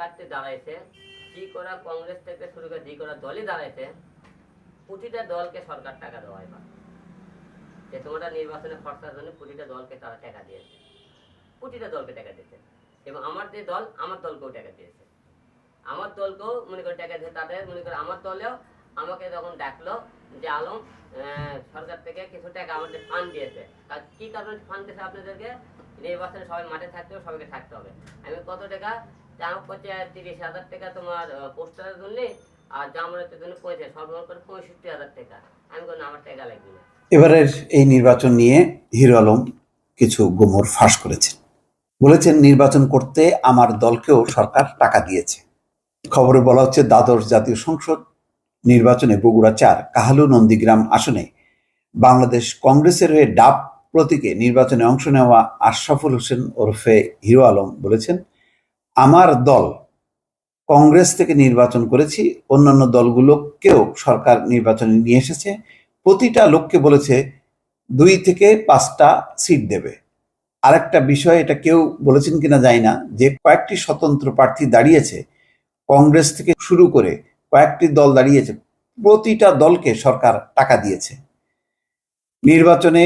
প্রার্থী দাঁড়াইছে যে করা কংগ্রেস থেকে শুরু করে যে করা দলই দাঁড়াইছে, প্রতিটা দলকে সরকার টাকা দেওয়া হয় যে তোমরা নির্বাচনে খরচার জন্য প্রতিটা দলকে তারা টাকা দিয়েছে। প্রতিটা দলকে টাকা দিয়েছে। এবং আমার যে দল, আমার দলকেও টাকা দিয়েছে। আমার দলকেও মনে করে টাকা দিয়েছে তাদের, মনে করে আমার দলেও আমাকে যখন ডাকলো যে, আলম সরকার থেকে কিছু টাকা আমাদের ফান্ড দিয়েছে। আর কি কারণে ফান্ড দিয়েছে আপনাদেরকে? নির্বাচনে সবাই মাঠে থাকতে হবে সবাইকে থাকতে হবে। আমি কত টাকা তিরিশ হাজার টাকা তোমার পোস্টারের আর জামানতের জন্য সর্বমোট করে পঁয়ষট্টি হাজার টাকা। আমি কোনো আমার টাকা লাগবে না। এবারের এই নির্বাচন নিয়ে হিরো আলম কিছু গোমর ফাঁস করেছেন। বলেছেন, নির্বাচন করতে আমার দলকেও সরকার টাকা দিয়েছে। খবরে বলা হচ্ছে, দ্বাদশ জাতীয় সংসদ নির্বাচনে বগুড়া চার, কাহালু নন্দীগ্রাম আসনে বাংলাদেশ কংগ্রেসের হয়ে ডাব প্রতীকে নির্বাচনে অংশ নেওয়া আশরাফুল হোসেন ওরফে হিরো আলম বলেছেন আমার দল, কংগ্রেস থেকে নির্বাচন করেছি, অন্যান্য দলগুলোকেও সরকার নির্বাচনে নিয়ে এসেছে, প্রতিটা লোককে বলেছে দুই থেকে পাঁচটা সিট দেবে। আরেকটা বিষয়, এটা কেউ বলেছেন কিনা জানি না, যে কয়েকটি স্বতন্ত্র প্রার্থী দাঁড়িয়েছে, কংগ্রেস থেকে শুরু করে কয়েকটি দল দাঁড়িয়েছে, প্রতিটা দলকে সরকার টাকা দিয়েছে। নির্বাচনে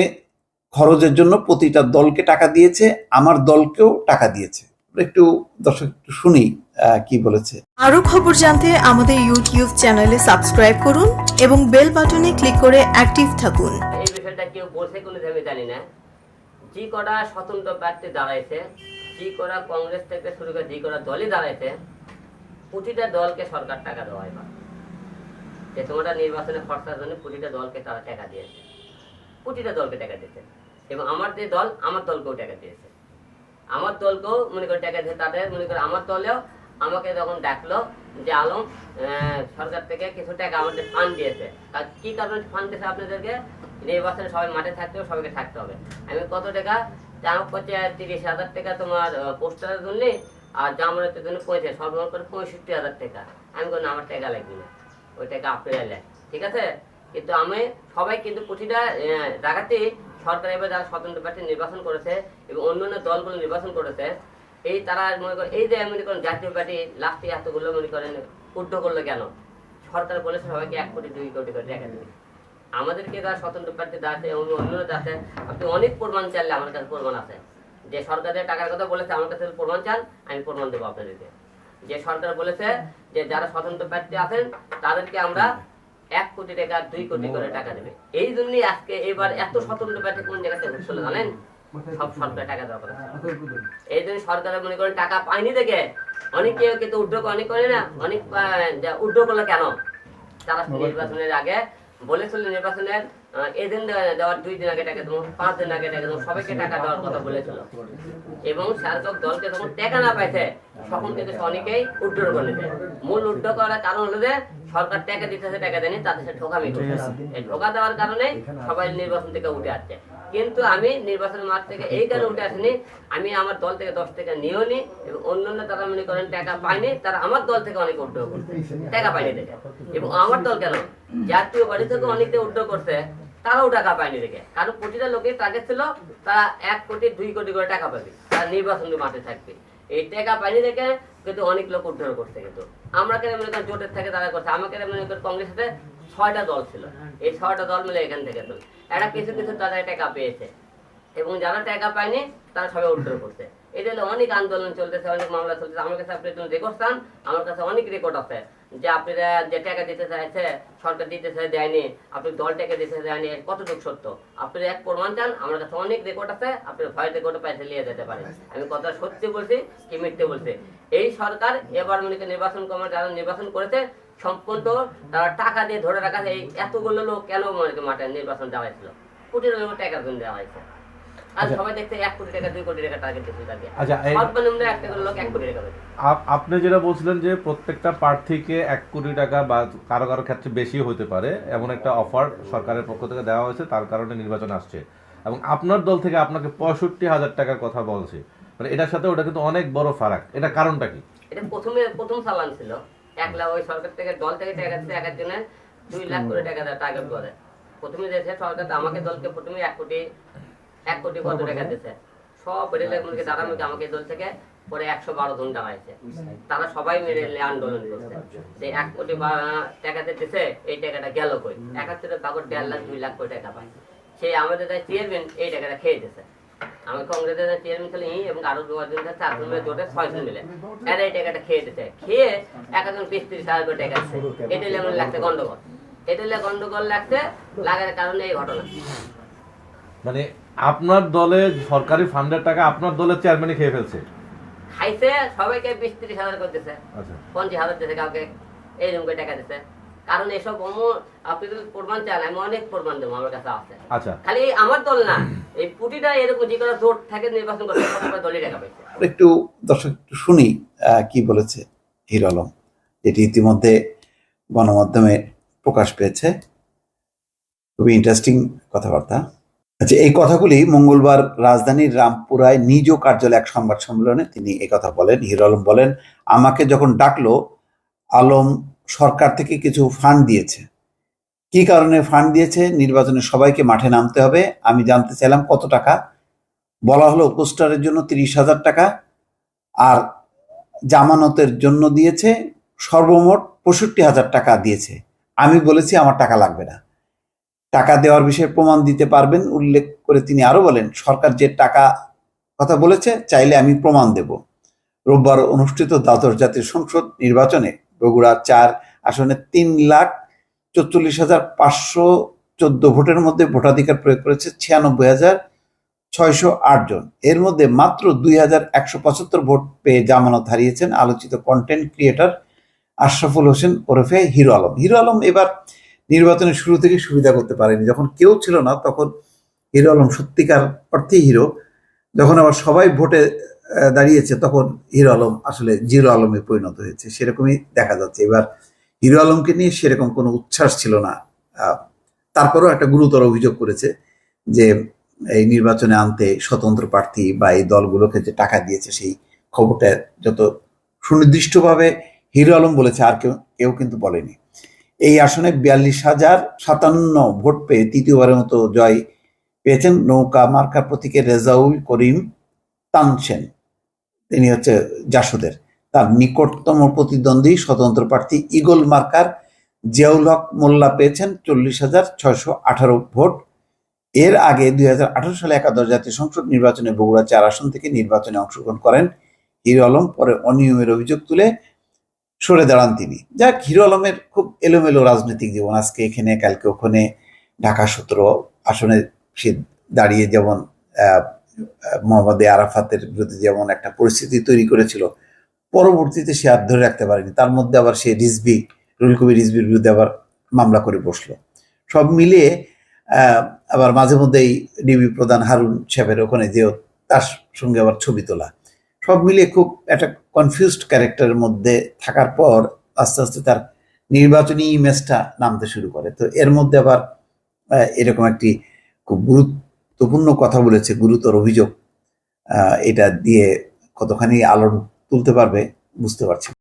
খরচের জন্য প্রতিটা দলকে টাকা দিয়েছে, আমার দলকেও টাকা দিয়েছে। একটু দর্শক একটু শুনি কি বলেছে। আরও খবর জানতে আমাদের ইউটিউব চ্যানেলে সাবস্ক্রাইব করুন এবং বেল বাটনে ক্লিক করে অ্যাক্টিভ থাকুন। এই বিষয়টা কেউ বলছে কোনো আমি জানি না। যে কটা স্বতন্ত্র প্রার্থী দাঁড়াইছে যে কটা কংগ্রেস থেকে শুরু করে যে কটা দলই দাঁড়াইছে প্রতিটা দলকে সরকার টাকা দেওয়া হয় বা যে তোমরা নির্বাচনে খরচার জন্য প্রতিটা দলকে তারা টাকা দিয়েছে। প্রতিটা দলকে টাকা দিয়েছে। এবং আমার যে দল আমার দলকেও টাকা দিয়েছে। আমার দলকেও মনে করে দিয়ে তাদের মনে করে আমার দলেও আমাকে যখন ডাকলো যে আলম সরকার থেকে কিছু টাকা আমাদের ফান্ড দিয়েছে। আর কি কারণে ফান্ড দিয়েছে আপনাদেরকে? নির্বাচনে সবাই মাঠে থাকতে হবে সবাইকে থাকতে হবে। আমি কত টাকা? আমার করছে তিরিশ হাজার টাকা তোমার পোস্টারের জন্য আর জামানতের জন্য পঁয়ত্রিশ সর্বমোট করে পঁয়ষট্টি হাজার টাকা। আমি কোনো আমার টাকা লাগবে না। ওই টাকা আপনি ঠিক আছে? কিন্তু আমি সবাই কিন্তু প্রতিটা আহ, জায়গাতে সরকার এবার যারা স্বতন্ত্র প্রার্থী নির্বাচন করেছে এবং অন্যান্য দলগুলো নির্বাচন করেছে, এই তারা মনে করেন এই যে মনে করেন জাতীয় পার্টি লাস্টে এতগুলো মনে করেন উদ্ধ করল কেন? সরকার বলেছে সবাইকে এক কোটি, দুই কোটি করে টাকা দেবে। আমাদেরকে যারা স্বতন্ত্র প্রার্থী দাঁড়াতে এবং অন্যান্য দাঁড়াতে আপনি অনেক প্রমাণ চাইলে আমার কাছে প্রমাণ আছে। যে সরকারের টাকার কথা বলেছে, আমার কাছে প্রমাণ চান, আমি প্রমাণ দেবো আপনাদেরকে। যে সরকার বলেছে যে যারা স্বতন্ত্র প্রার্থী আছেন, তাদেরকে আমরা এক কোটি টাকা দুই কোটি করে টাকা দেবে। এই জন্যই আজকে এবার এত স্বতন্ত্র কোন জায়গাতে হচ্ছিল জানেন? সব সরকার টাকা দেওয়া কথা এই জন্য সরকারের মনে করেন টাকা পায়নি দেখে। অনেকে কিন্তু উদ্যোগ অনেক করে না অনেক উদ্যোগ করল কেন? তারা নির্বাচনের আগে বলেছিল নির্বাচনের আহ, এই দিন দেওয়ার দুই দিন আগে টাকা দেবো পাঁচ দিন আগে টাকা দেবো সবাইকে টাকা দেওয়ার কথা বলেছিল। এবং শাসক দলকে যখন টাকা না পাইছে তখন কিন্তু অনেকেই উদ্যোগ করে মূল উদ্যোগ করার কারণ হলো যে সরকার টাকা দিতেছে টাকা দেয়নি তাদের সাথে করতেছে। দেওয়ার কারণে সবাই নির্বাচন থেকে উঠে আসছে। কিন্তু আমি নির্বাচনের মাঠ থেকে এই কারণে উঠে আসিনি। আমি আমার দল থেকে দশ টাকা নিয়েও নি এবং অন্যান্য তারা মনে করেন টাকা পায়নি তারা আমার দল থেকে অনেক উদ্যোগ করছে। টাকা পায়নি দেখে। এবং আমার দল কেন? জাতীয় বাড়ি থেকে অনেকে উদ্যোগ করছে তারাও টাকা পায়নি দেখে। কারণ প্রতিটা লোকের টার্গেট ছিল তারা এক কোটি দুই কোটি করে টাকা পাবে। তারা নির্বাচন মাঠে থাকবে। এই টাকা বাইরে দেখে কিন্তু অনেক লোক উদ্ধার করছে কিন্তু। আমরা কেন মনে করেন জোটের থেকে তারা করছে? আমাকে মনে করেন কংগ্রেসের ছয়টা দল ছিল? এই ছয়টা দল মিলে এখান থেকে এরা কিছু কিছু তারা টাকা পেয়েছে। এবং যারা টাকা পায়নি, তারা সবাই উদ্ধার করছে। এই জন্য অনেক আন্দোলন চলতেছে, অনেক মামলা চলতেছে। আমার কাছে আপনি একজন রেকর্ড চান, আমার কাছে অনেক রেকর্ড আছে যে আপনারা যে টাকা দিতে চাইছে, সরকার দিতে চাই, দেয়নি। আপনি দল টাকা দিতে দেয়নি, কতটুকু সত্য? আপনি এক প্রমাণ চান, আমার কাছে অনেক রেকর্ড আছে, আপনি ভয় রেকর্ড পাইছে নিয়ে যেতে পারেন। আমি কথা সত্যি বলছি কি মিথ্যে বলছি? এই সরকার এবার মনে নির্বাচন কমিটি যারা নির্বাচন করেছে, সম্পূর্ণ তারা টাকা দিয়ে ধরে রাখা এই এতগুলো লোক কেন মনে মাঠে নির্বাচন দেওয়া হয়েছিল? কোটি টাকার জন্য দেওয়া হয়েছে। আপনি যেটা বলছিলেন যে প্রত্যেকটা প্রার্থীকে এক কোটি টাকা বা কারও কারও ক্ষেত্রে বেশি হতে পারে এমন একটা অফার সরকারের পক্ষ থেকে দেওয়া হয়েছে তার কারণে নির্বাচন আসছে। এবং আপনার দল থেকে আপনাকে পঁয়ষট্টি হাজার টাকার কথা বলছে। মানে এটার সাথে ওটা কিন্তু অনেক বড় ফারাক। এটা কারণটা কি? এটা প্রথমে প্রথম চালান ছিল। এক লাখ ওই সরকার থেকে দল থেকে টাকা দিচ্ছে এক একজনের দুই লাখ করে টাকা দেয় টার্গেট করে প্রথমে দিয়েছে সরকার আমাকে দলকে প্রথমে এক কোটি এক কোটি কত টাকা দিয়েছে সব রেলের মুখে আমাকে দল থেকে পরে একশো বারো জন দাঁড়াইছে। তারা সবাই মিলে আন্দোলন করছে। সেই এক কোটি টাকাতে দিছে এই টাকাটা গেল কই? একাত্তরের বাগর দেড় লাখ দুই লাখ কোটি টাকা পায়। সেই আমাদের চেয়ারম্যান এই টাকাটা খেয়ে দিছে। আমি কংগ্রেসের চেয়ারম্যান ছিল ই এবং আরও দুজন ছিল চারজন মিলে জোটে ছয়জন মিলে। এরা এই টাকাটা খেয়ে দিছে। খেয়ে এক একজন বিশ ত্রিশ হাজার করে টাকা এটা আমার লাগছে গন্ডগোল। এটা হলে গন্ডগোল লাগছে লাগার কারণে এই ঘটনা। মানে আপনার দলে সরকারি ফান্ডের টাকা আপনার দলের চেয়ারম্যানই খেয়ে ফেলছে। খাইছে সবাইকে বিশ ত্রিশ হাজার করে দিছে। আচ্ছা। পঞ্চাশ হাজার দিছে কাউকে এইরকম করে টাকা দিছে। কারণ এসব আপনি যদি প্রমাণ চান আমি অনেক প্রমাণ দেবো আমার কাছে আছে। আচ্ছা। খালি আমার দল না এই পুটিটা এরকম যে কোনো জোট থাকে নির্বাচন করতে দলই টাকা পাইছে। একটু দর্শক একটু শুনি আহ, কি বলেছে হিরো আলম এটি ইতিমধ্যে গণমাধ্যমে প্রকাশ পেয়েছে। খুবই ইন্টারেস্টিং কথাবার্তা। আচ্ছা এই কথাগুলি মঙ্গলবার রাজধানীর রামপুরায় নিজ কার্যালয়ে এক সংবাদ সম্মেলনে তিনি কথা বলেন। হিরো আলম বলেন, আমাকে যখন ডাকলো, আলম সরকার থেকে কিছু ফান্ড দিয়েছে। কি কারণে ফান্ড দিয়েছে? নির্বাচনে সবাইকে মাঠে নামতে হবে। আমি জানতে চাইলাম কত টাকা? বলা হলো পোস্টারের জন্য তিরিশ হাজার টাকা আর জামানতের জন্য দিয়েছে সর্বমোট পঁয়ষট্টি হাজার টাকা দিয়েছে। আমি বলেছি আমার টাকা লাগবে না। টাকা দেওয়ার বিষয়ে প্রমাণ দিতে পারবেন, উল্লেখ করে তিনি আরও বলেন, সরকার যে টাকা কথা বলেছে, চাইলে আমি প্রমাণ দেব। রোববার অনুষ্ঠিত দ্বাদশ জাতীয় সংসদ নির্বাচনে বগুড়া চার আসনে তিন লাখ চল্লিশ হাজার পাঁচশো চোদ্দ ভোটের মধ্যে ভোটাধিকার প্রয়োগ করেছে ছিয়ানব্বই হাজার ছয়শো আট জন। এর মধ্যে মাত্র দুই হাজার একশো পঁচাত্তর ভোট পেয়ে জামানত হারিয়েছেন আলোচিত কন্টেন্ট ক্রিয়েটর আশরাফুল হোসেন ওরফে হিরো আলম। হিরো আলম এবার নির্বাচনের শুরু থেকে সুবিধা করতে পারেনি। যখন কেউ ছিল না, তখন হিরো আলম সত্যিকার অর্থেই হিরো। যখন আবার সবাই ভোটে দাঁড়িয়েছে, তখন হিরো আলম আসলে জিরো আলমে পরিণত হয়েছে। সেরকমই দেখা যাচ্ছে। এবার হিরো আলমকে নিয়ে সেরকম কোনো উচ্ছ্বাস ছিল না। তারপরেও একটা গুরুতর অভিযোগ করেছে যে, এই নির্বাচনে আনতে স্বতন্ত্র প্রার্থী বা এই দলগুলোকে যে টাকা দিয়েছে, সেই খবরটা যত সুনির্দিষ্টভাবে হিরো আলম বলেছে, আর কেউ কেউ কিন্তু বলেনি। এই আসনে বিয়াল্লিশ হাজার সাতান্ন ভোট পেয়ে তৃতীয়বারের মতো জয় পেয়েছেন নৌকা মার্কা প্রতীকে রেজাউল করিম তানসেন তিনি হচ্ছে জাসদের। তার নিকটতম প্রতিদ্বন্দ্বী স্বতন্ত্র প্রার্থী ইগল মার্কার জিয়াউল হক মোল্লা পেয়েছেন চল্লিশ হাজার ছয়শো আঠারো ভোট। এর আগে দুই হাজার আঠারো সালে একাদশ জাতীয় সংসদ নির্বাচনে বগুড়া চার আসন থেকে নির্বাচনে অংশগ্রহণ করেন। হিরো আলম পরে অনিয়মের অভিযোগ তুলে সরে দাঁড়ান তিনি। যাক, হিরো আলমের খুব এলোমেলো রাজনৈতিক জীবন আজকে এখানে, কালকে ওখানে, ঢাকা সতেরো আসনে সে দাঁড়িয়ে যেমন মোহাম্মদ আরাফাতের বিরুদ্ধে যেমন একটা পরিস্থিতি তৈরি করেছিল, পরবর্তীতে সে আর ধরে রাখতে পারেনি। তার মধ্যে আবার সে রিজবি রুল কবির রিজবির বিরুদ্ধে আবার মামলা করে বসল। সব মিলিয়ে আবার মাঝে মধ্যেই ডিবি প্রধান হারুন সাহেবের ওখানে যে তার সঙ্গে আবার ছবি তোলা। সব মিলিয়ে খুব একটা কনফিউজড ক্যারেক্টারের মধ্যে থাকার পর আস্তে আস্তে তার নির্বাচনী ইমেজটা নামতে শুরু করে তো এর মধ্যে আবার এরকম একটি খুব গুরুত্বপূর্ণ কথা বলেছে, গুরুতর অভিযোগ এটা দিয়ে কতখানি আলোড়ন তুলতে পারবে বুঝতে পারছি।